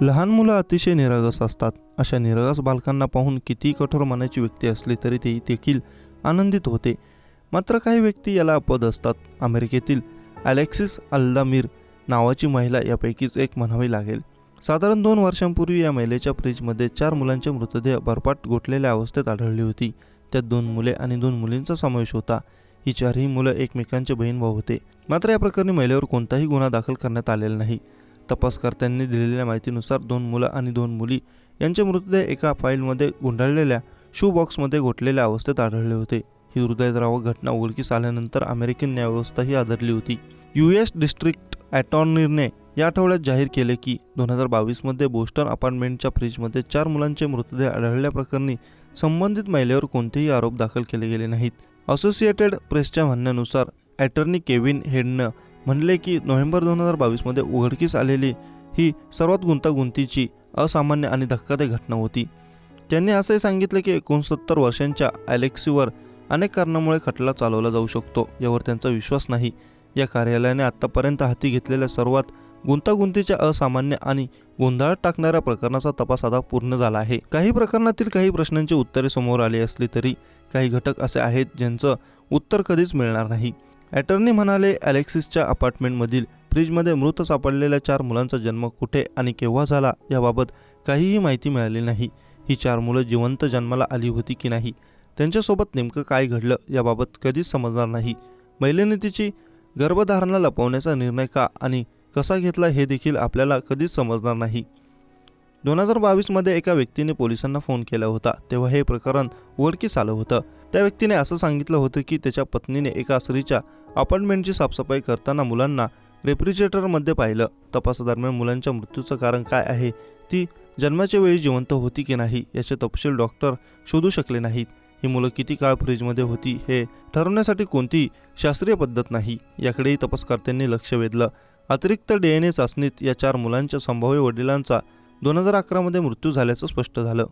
लहान मुलं अतिशय निरागस असतात. अशा निरागस बालकांना पाहून कितीही कठोर मनाची व्यक्ती असली तरी ते देखील आनंदित होते. मात्र काही व्यक्ती याला अपद असतात. अमेरिकेतील अलेक्सिस अल्दामीर नावाची महिला यापैकीच एक म्हणावी लागेल. साधारण दोन वर्षांपूर्वी या महिलेच्या फ्रीजमध्ये चार मुलांचे मृतदेह भरपाट गोठलेल्या अवस्थेत आढळली होती. त्यात दोन मुले आणि दोन मुलींचा समावेश होता. ही चारही मुलं एकमेकांचे बहीण भाऊ होते. मात्र या प्रकरणी महिलेवर कोणताही गुन्हा दाखल करण्यात आलेला नाही. तपासकर्त्यांनी दिलेल्या माहितीनुसार दोन मुलं आणि दोन मुली यांचे मृतदेह एका फाईलमध्ये गुंडाळलेल्या शू बॉक्समध्ये गोठलेल्या अवस्थेत आढळले होते. ही हृदयद्रावक घटना उघडकीस आल्यानंतर अमेरिकन न्यायव्यवस्था ही आदरली होती. यू एस डिस्ट्रिक्ट अटॉर्नीने या आठवड्यात जाहीर केले की दोन हजार बावीसमध्ये बोस्टन अपार्टमेंटच्या फ्रीजमध्ये चार मुलांचे मृतदेह आढळल्याप्रकरणी संबंधित महिलेवर कोणतेही आरोप दाखल केले गेले नाहीत. असोसिएटेड प्रेसच्या म्हणण्यानुसार अटर्नी केविन हेडनं म्हणले की नोव्हेंबर दोन हजार बावीसमध्ये उघडकीस आलेली ही सर्वात गुंतागुंतीची असामान्य आणि धक्कादायक घटना होती. त्यांनी असंही सांगितलं की एकोणसत्तर वर्षांच्या ॲलेक्सीवर अनेक कारणामुळे खटला चालवला जाऊ शकतो यावर त्यांचा विश्वास नाही. या कार्यालयाने आत्तापर्यंत हाती घेतलेल्या सर्वात गुंतागुंतीच्या असामान्य आणि गोंधळात टाकणाऱ्या प्रकरणाचा तपास आता पूर्ण झाला आहे. काही प्रकरणातील काही प्रश्नांची उत्तरे समोर आली असली तरी काही घटक असे आहेत ज्यांचं उत्तर कधीच मिळणार नाही. अटर्नी म्हणाले अलेक्सिसच्या अपार्टमेंटमधील फ्रीजमध्ये मृत सापडलेल्या चार मुलांचा जन्म कुठे आणि केव्हा झाला याबाबत काहीही माहिती मिळाली नाही. ही चार मुलं जिवंत जन्माला आली होती की नाही? त्यांच्यासोबत नेमकं काय घडलं याबाबत कधीच समजणार नाही. महिलेने तिची गर्भधारणा लपवण्याचा निर्णय का आणि कसा घेतला हे देखील आपल्याला कधीच समजणार नाही. दोन हजार बावीसमध्ये एका व्यक्तीने पोलिसांना फोन केला होता. तेव्हा हे प्रकरण उघडकीस आलं होतं. त्या व्यक्तीने असं सांगितलं होतं की त्याच्या पत्नीने एका स्त्रीच्या अपार्टमेंटची साफसफाई करताना मुलांना रेफ्रिजरेटरमध्ये पाहिलं. तपासादरम्यान मुलांच्या मृत्यूचं कारण काय आहे? ती जन्माच्या वेळी जिवंत होती की नाही? याचे तपशील डॉक्टर शोधू शकले नाहीत. ही मुलं किती काळ फ्रीजमध्ये होती हे ठरवण्यासाठी कोणतीही शास्त्रीय पद्धत नाही? याकडेही तपासकर्त्यांनी लक्ष वेधलं. अतिरिक्त डी एन ए चाचणीत या चार मुलांच्या संभाव्य वडिलांचा दोन हजार अकरामध्ये मृत्यू झाल्याचं स्पष्ट झालं.